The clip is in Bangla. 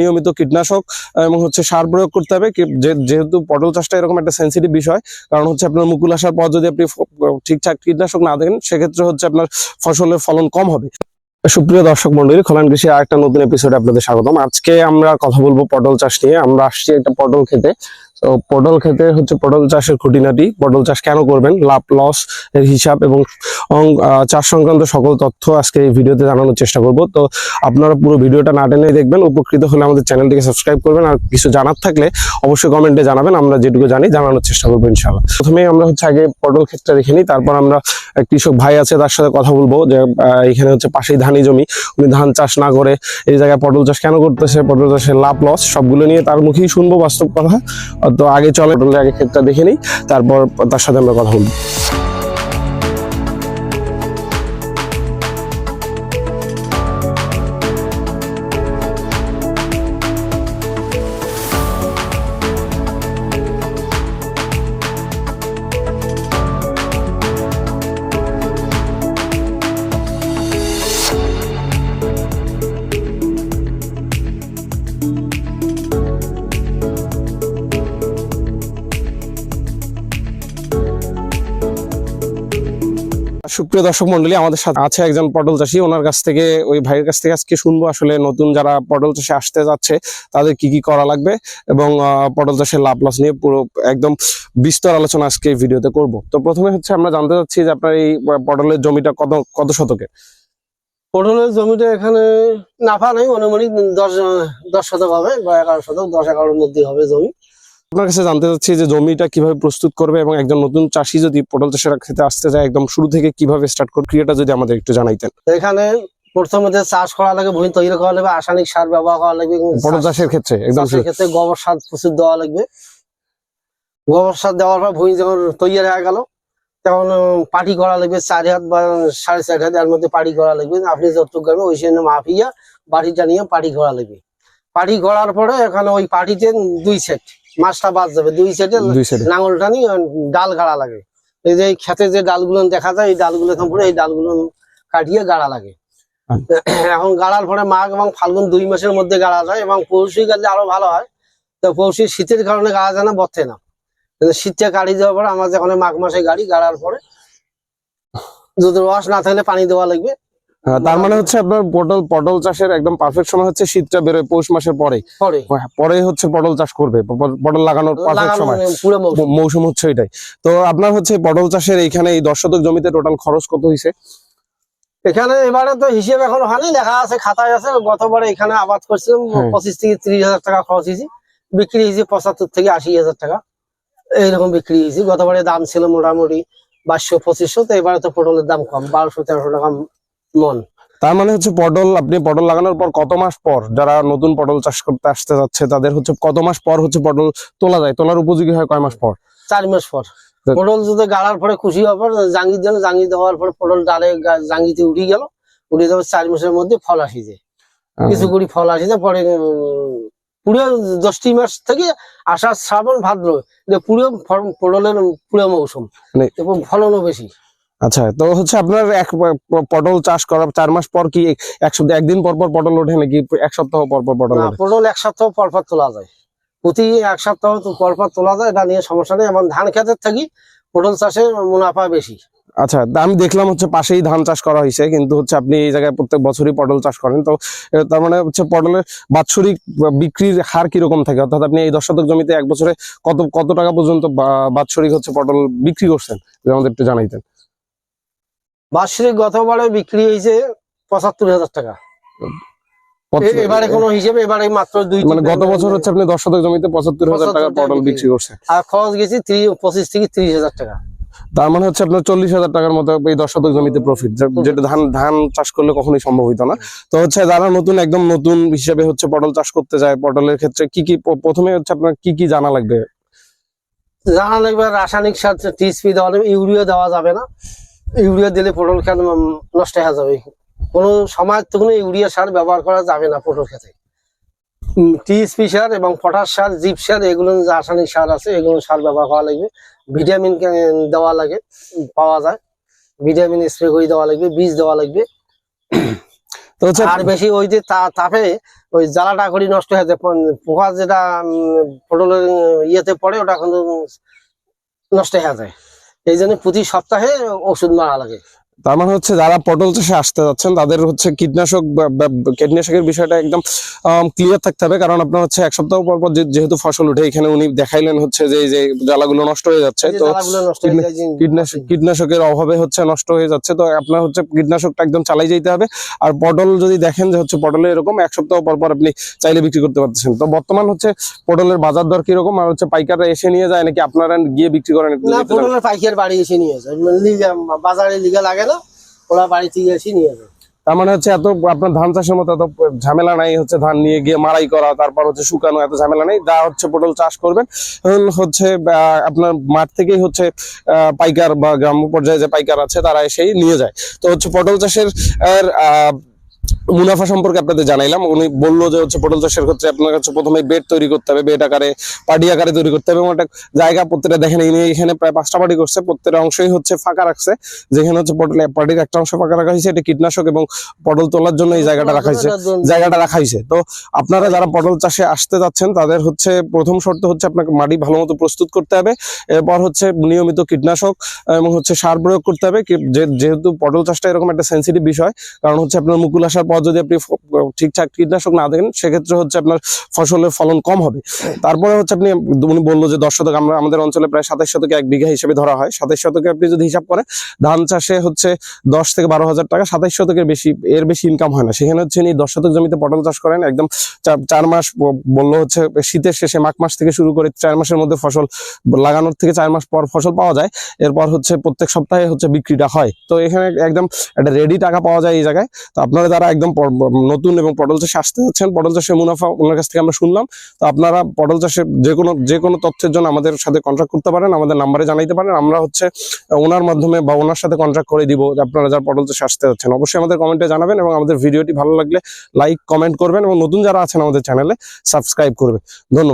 নিয়মিত কীটনাশক এবং হচ্ছে সার প্রয়োগ করতে হবে। যেহেতু পটল চাষটা এরকম একটা সেন্সিটিভ বিষয়, কারণ হচ্ছে আপনার মুকুল আসার পর যদি আপনি ঠিকঠাক কীটনাশক না দেখেন সেক্ষেত্রে হচ্ছে আপনার ফসলের ফলন কম হবে। সুপ্রিয় দর্শক মন্ডলী, খলান কৃষি আর একটা নতুন এপিসোডে আপনাদের স্বাগতম। আজকে আমরা কথা বলব পটল চাষ নিয়ে। আমরা আসছি একটা পটল খেতে। তো পটল খেতে হচ্ছে পটল চাষের খুঁটিনাটি। পটল চাষ কেন করবেন? লাভ, লস এর হিসাব এবং চাষ সংক্রান্ত সকল তথ্য আজকে এই ভিডিওতে জানানোর চেষ্টা করব। তো, আপনারা পুরো ভিডিওটা না টেনে দেখবেন, উপকৃত হলে আমাদের চ্যানেলটিকে সাবস্ক্রাইব করবেন। আর কিছু জানার থাকলে অবশ্যই কমেন্টে জানাবেন, আমরা যেটুকু জানি জানানোর চেষ্টা করব ইনশাআল্লাহ। প্রথমে আমরা হচ্ছে আগে পটল ক্ষেতটা দেখে নিই, তারপর আমরা কৃষক ভাই আছে, তার সাথে কথা বলব যে এখানে হচ্ছে পাশেই ধানি জমি, উনি ধান চাষ না করে এই জায়গায় পটল চাষ কেন করতেছে? পটল চাষের লাভ, লস, সবগুলো নিয়ে তার মুখেই শুনব বাস্তব কথা। তো আগে চলে আগে ক্ষেতটা দেখে নিই তারপর তার সাথে আমরা কথা বলব। সুপ্রিয় দর্শক মন্ডলী, আমাদের সাথে আছে একজন পটল চাষী। ওনার কাছ থেকে, ওই ভাইয়ের কাছ থেকে আজকে শুনব আসলে নতুন যারা পটল চাষে আসতে যাচ্ছে, তাদের কি কি করা লাগবে এবং পটল চাষের লাভ লস নিয়ে পুরো একদম বিস্তর আলোচনা আজকে ভিডিওতে করব। তো প্রথমে হচ্ছে আমরা জানতে চাচ্ছি যে আপনার এই পটলের জমিটা কত কত শতকে? পটলের জমিটা এখানে নাফা নেই অনুমানিক দশ দশ শতক হবে বা এগারো শতক, দশ এগারোর মধ্যে হবে জমি। আপনার কাছে জানতে চাচ্ছি যে জমিটা কীভাবে প্রস্তুত করবে এবং একজন নতুন চাষি যদি পটল চাষের ক্ষেত্রে আসতে চায় একদম শুরু থেকে কীভাবে স্টার্ট করবে ক্রিয়াটা যদি আমাদের একটু জানাইতেন। এখানে প্রথমে চাষ করা লাগে ভূমি তৈরি করা লাগবে রাসায়নিক সার ব্যবহার করা লাগবে পটল চাষের ক্ষেত্রে একদম ক্ষেত্রে গোবর সার প্রচুর দেওয়া লাগবে। গোবর সার দেওয়ার পর ভূমি যখন তৈরি হয়ে গেল তখন পাটি করা লাগবে চার হাত বা সাড়ে চার হাত এর মধ্যে পাটি করা লাগবে। আপনি যতটুকু করবেন ওই জন্য মাপিয়া বাটিটা নিয়ে পাটি করা লাগবে। পাটি করার পরে এখানে ওই পাটিতে দুই সেট মাছটা বাদ যাবে। দুই সাইডে নাঙলটা নিয়ে ডাল গাড়া লাগে। এই যে খেতে যে ডালগুলো দেখা যায় এই ডালগুলো সম্পূর্ণ এই ডালগুলো কাটিয়ে গাড়া লাগে। আচ্ছা। এখন গাড়ার পরে মাঘ এবং ফাল্গুন দুই মাসের মধ্যে গাড়া যায় এবং পৌষি গাড়লে আরও ভালো হয়। তো পৌষি শীতের কারণে গাড়া যায় না বথে না। শীতটা গাড়ি দেওয়ার পরে আমার যখন মাঘ মাসে গাড়ি গাড়ার পরে যদি রস না থাকলে পানি দেওয়া লাগবে। তার মানে হচ্ছে আপনার পটল পটল চাষের একদম পারফেক্ট সময় হচ্ছে শীতটা বেরোয় পৌষ মাসের পরে পরে পরে হচ্ছে পটল চাষ করবে পটল লাগানোর পারফেক্ট সময়। মৌসুম। হচ্ছে এটাই। তো আপনার হচ্ছে পটল চাষের এইখানে এই দশ শতক জমিতে টোটাল খরচ কত হয়েছে এখানে এবারে তো হিসেব এখন হয়নি লেখা আছে খাতায় আছে। গতবারে এখানে আবাদ করছিলাম হ্যাঁ। পঁচিশ থেকে ত্রিশ হাজার টাকা খরচ হয়েছে বিক্রি হয়েছে পঁচাত্তর থেকে আশি হাজার টাকা। এইরকম বিক্রি হয়েছে গতবারে দাম ছিল মোটামুটি বাইশশো পঁচিশশো তো এবারে তো পটলের দাম কম বারোশো তেরোশো টাকা মন তার মানে হচ্ছে পটল আপনি পটল লাগানোর পর কত মাস পর যারা নতুন পটল চাষ করতে আসতে যাচ্ছে তাদের হচ্ছে কত মাস পর হচ্ছে পটল তোলা যায়? তোলার উপযোগী হয় কয় মাস পর? চার মাস পর। পটল যদি গাড়ার পরে খুশি হওয়ার পর জাঙ্গি দেন জাঙ্গি দেওয়ার পরে পটল ডালে জাঙ্গিতে উঠে গেল উঠে যাবে চার মাসের মধ্যে ফল আসি যায়। কিছু করে ফল আসি যায় পরে পুরো দশটি মাস থেকে আষাঢ় শ্রাবণ ভাদ্র পুরো পটলের পুরো মৌসুম। মানে- এবং ফলনও বেশি। আচ্ছা তো হচ্ছে আপনার এক পটল চাষ করার চার মাস পর কি এক সপ্তাহ একদিন পর পর পটল ওঠে নাকি এক সপ্তাহ পর পর পটল পটল এক সপ্তাহ পর পর তোলা যায়। প্রতি এক সপ্তাহ পর পর তোলা যায় এটা নিয়ে সমস্যা নেই। এবং ধান খেতের থাকি পটল চাষে মুনাফা বেশি। আচ্ছা তা আমি দেখলাম হচ্ছে পাশেই ধান চাষ করা হয়েছে কিন্তু হচ্ছে আপনি এই জায়গায় প্রত্যেক বছরই পটল চাষ করেন। তো তার মানে হচ্ছে পটলের বাৎসরিক বিক্রির হার কীরকম থাকে? অর্থাৎ আপনি এই দশ শতক জমিতে এক বছরে কত কত টাকা পর্যন্ত বাৎসরিক হচ্ছে পটল বিক্রি করছেন? আমাদের একটু জানাইতেন। বার্ষিক গতবারে বিক্রি হয়েছে পঁচাত্তর হাজার টাকা। এবারে কোনো হিসেবে এবারে মাত্র দুই মানে গত বছর হচ্ছে আপনি দশ শতক জমিতে পঁচাত্তর হাজার টাকা পটল বিক্রি করছেন আর খরচ গেছি পঁচিশ থেকে ত্রিশ হাজার টাকা। তার মানে হচ্ছে আপনার চল্লিশ হাজার টাকার মতো এই দশ শতক জমিতে প্রফিট যেটা ধান ধান চাষ করলে কখনোই সম্ভব হইতো না। তো হচ্ছে যারা নতুন একদম নতুন হিসেবে হচ্ছে পটল চাষ করতে যায় পটলের ক্ষেত্রে কি কি প্রথমে হচ্ছে আপনার কি কি জানা লাগবে? জানা লাগবে রাসায়নিক সার টিএসপি দেওয়া যাবে ইউরিয়া দেওয়া যাবে না। ইউরিয়া দিলে পটল খেত নষ্ট হয়ে যাবে। কোনো সময় তো কোনো ইউরিয়া সার ব্যবহার করা যাবে না পটল খেতে। টিএসপি সার এবং পটাশ সার জিপ সার এগুলো যে রাসায়নিক সার আছে এগুলো সার ব্যবহার করা লাগবে। ভিটামিন দেওয়া লাগে পাওয়া যায়। ভিটামিন স্প্রে করে দেওয়া লাগবে বীজ দেওয়া লাগবে। তো আর বেশি ওই যে তাপে ওই জ্বালাটা করি নষ্ট হয়ে যায় পোকা যেটা পটলের ইয়েতে পড়ে ওটা কিন্তু নষ্ট হয়ে যায়। এই জন্য প্রতি সপ্তাহে ওষুধ মারা লাগে। তার মানে হচ্ছে যারা পটল চাষে আসতে যাচ্ছেন তাদের হচ্ছে কীটনাশক কীটনাশকের বিষয়টা একদম ক্লিয়ার থাকতে হবে। কারণ আপনার হচ্ছে এক সপ্তাহ পর পর যেহেতু ফসল উঠে এখানে উনি দেখাইলেন হচ্ছে যে যে জ্বালাগুলো নষ্ট হয়ে যাচ্ছে। তো কীটনাশক কীটনাশকের অভাবে হচ্ছে নষ্ট হয়ে যাচ্ছে। তো আপনার হচ্ছে কীটনাশকটা একদম চালাই যেতে হবে। আর পটল যদি দেখেন যে হচ্ছে পটলে এরকম এক সপ্তাহ পর পর আপনি চাইলে বিক্রি করতে পারতেছেন। তো বর্তমান হচ্ছে পটলের বাজার দর কীরকম? আর হচ্ছে পাইকাররা এসে নিয়ে যায় নাকি আপনারা গিয়ে বিক্রি করেন? না পটলের পাইকার বাড়ি এসে নিয়ে যায়। লিগা বাজারে লিগা লাগে ওরা বাড়ি থেকে এসে নিয়ে যাবে। তার মানে হচ্ছে এত আপনার ধান চাষের মতো এত ঝামেলা নাই হচ্ছে ধান নিয়ে গিয়ে মারাই করা তারপর হচ্ছে শুকানো এত ঝামেলা নেই যা হচ্ছে পটল চাষ করবেন। হচ্ছে আপনার মাঠ থেকেই হচ্ছে পাইকার বা গ্রাম্য পর্যায়ে যে পাইকার আছে তারা এসেই নিয়ে যায়। তো হচ্ছে পটল চাষের আহ, মুনাফা সম্পর্কে আপনাদের জানাইলাম। উনি বলল যে হচ্ছে পটল চাষের ক্ষেত্রে আপনার কাছে প্রথমে বেড তৈরি করতে হবে বেড আকারে পাটি আকারে তৈরি করতে হবে এবং একটা জায়গা প্রত্যেকটা দেখেন ইনি এখানে প্রায় পাঁচটা পাটি করছে প্রত্যেকটা অংশই হচ্ছে ফাঁকা রাখছে। যেখানে হচ্ছে পটল পাটির একটা অংশ ফাঁকা রাখা হয়েছে এটা কীটনাশক এবং পটল তোলার জন্য এই জায়গাটা রাখা হয়েছে। জায়গাটা রাখা হয়েছে। তো আপনারা যারা পটল চাষে আসতে যাচ্ছেন তাদের হচ্ছে প্রথম শর্ত হচ্ছে আপনাকে মাটি ভালো মতো প্রস্তুত করতে হবে। এরপর হচ্ছে নিয়মিত কীটনাশক এবং হচ্ছে সার প্রয়োগ করতে হবে। যে- যেহেতু পটল চাষটা এরকম একটা সেন্সিটিভ বিষয় কারণ হচ্ছে আপনার মুকুল আসার পর যদি আপনি ঠিকঠাক কীটনাশক না দেন সেক্ষেত্রে হচ্ছে আপনার ফসলের ফলন কম হবে। তারপরে হচ্ছে আপনি, উনি বলল যে দশ শতক, আমরা, আমাদের অঞ্চলে প্রায় সাতাশ শতকে এক বিঘা হিসেবে ধরা হয়। সাতাশ শতকে আপনি যদি হিসাব করেন, ধান চাষে হচ্ছে দশ থেকে বারো হাজার টাকা, সাতাশ শতকের বেশি, এর বেশি ইনকাম হয় না। সেখানে হচ্ছে ইনি দশ শতক জমিতে পটল চাষ করেন, একদম চার মাস বলল হচ্ছে শীতের শেষে, মাঘ মাস থেকে শুরু করে চার মাসের মধ্যে ফসল, লাগানোর থেকে চার মাস পর ফসল পাওয়া যায়। এরপর হচ্ছে প্রত্যেক সপ্তাহে হচ্ছে বিক্রিটা হয়। তো এখানে একদম একটা রেডি টাকা পাওয়া যায় এই জায়গায়। তো আপনারা যারা একদম নতুন এবং পটল চাষে আসতে যাচ্ছেন, পটল চাষের মুনাফা ওনার কাছ থেকে আমরা শুনলাম। তো আপনারা পটল চাষে যে কোনো যে কোনো তথ্যের জন্য আমাদের সাথে কন্ট্যাক্ট করতে পারেন, আমাদের নাম্বারে জানাইতে পারেন। আমরা হচ্ছে ওনার মাধ্যমে বা ওনার সাথে কন্ট্যাক্ট করে দিব আপনারা যারা পটল চাষে আসতে যাচ্ছেন। অবশ্যই আমাদের কমেন্টে জানাবেন এবং আমাদের ভিডিওটি ভালো লাগলে লাইক কমেন্ট করবেন এবং নতুন যারা আছেন আমাদের চ্যানেলে সাবস্ক্রাইব করবেন। ধন্যবাদ।